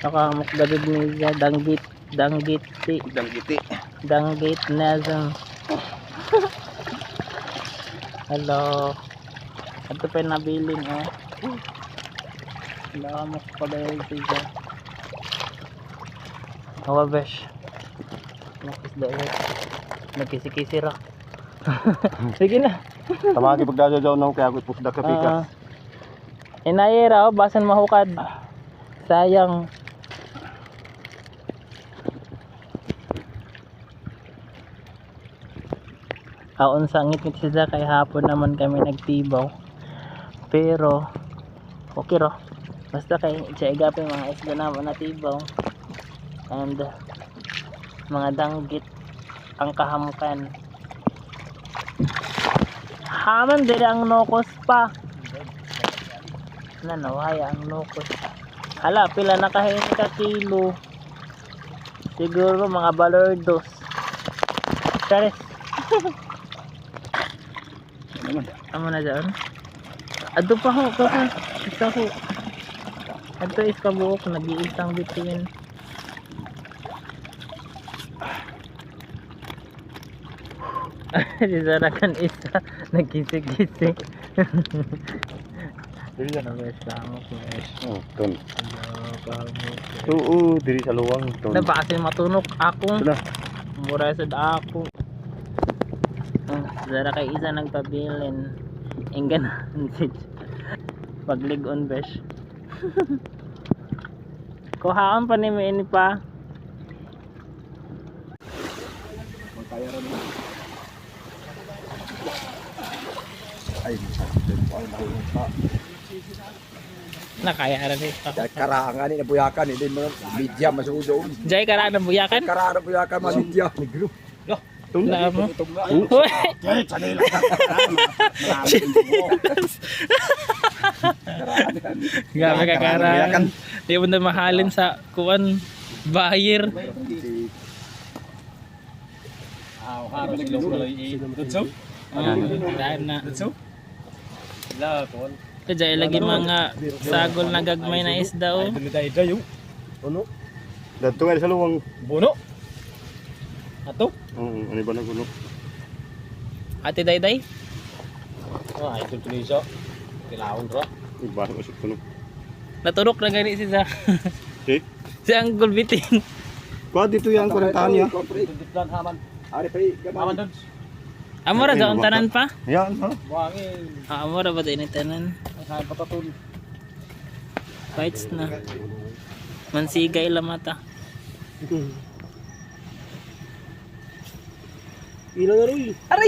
Nakahamok gadid niya danggit danggit si Udang giti. danggit nazam. Hello. Ito pa yung nabiling oh. Nakahamok pa dahil siya. Awa besh. Nakis dahil. Nagkisi-kisi. Sige na. Tamagi pagdajaw na kaya ako pusda ka pika. Ah. Inayera oh, basan mahukad. Sayang. Aon sa ngit sila kay hapon naman kami nagtibaw. Pero okay ro. Basta kay siya igapin mga isda naman natibaw. And mga danggit ang kahamukan. Haman dire ang nokos pa. Na nawaya ang nokos. Hala, pila na kahin ka kilo. Siguro mga balordos. Charis. Amo na dyan. Ato pa ho, kaka. Isa ho. Ato is kabuok, nag-iisang bituin. Si Sarah kan isa, nagkisig-kisig. Diri sa mo, guys? Oh, ton. Oo, diri sa luwang ton. Na ba kasi matunok ako? Mura sa ako. Zara kay isa nagpabilin. Inggan Pagligon besh. Kuhaan pa ni ini pa. Kaya ron. Ay, ay mahulog pa. Nakaya ra ni pa. Kaya karangan ni nabuyakan ni din mga media masud doon. Jay kara na buyakan. Karangan nabuyakan mga media. Negro. Wala mo. Uy! Kaya sanila ka. Gabi ka kara. buyakan. Di mo na mahalin sa kuan buyer. Ah, daan na. Kaya lagi mga sagol na gagmay na isda oh. Ano? Dato nga sa luwang. Buno. Ato. Oo, ano ba na kuno? Ate Dayday. Ah, ito tuloy siya. Kilawon ra. Iba ko sa kuno. Naturok na gani si sa Okay. si Uncle Biting. Kwa dito yan kurentahan niya. Plan haman. Ari pa gaman doon. Amora Okay, daon lumabas. tanan pa? Yan, ha? Buhangin. Ah, amora ba din tanan? Ay patatun. Fights na. Mansigay la mata. Ila na rin. Aray!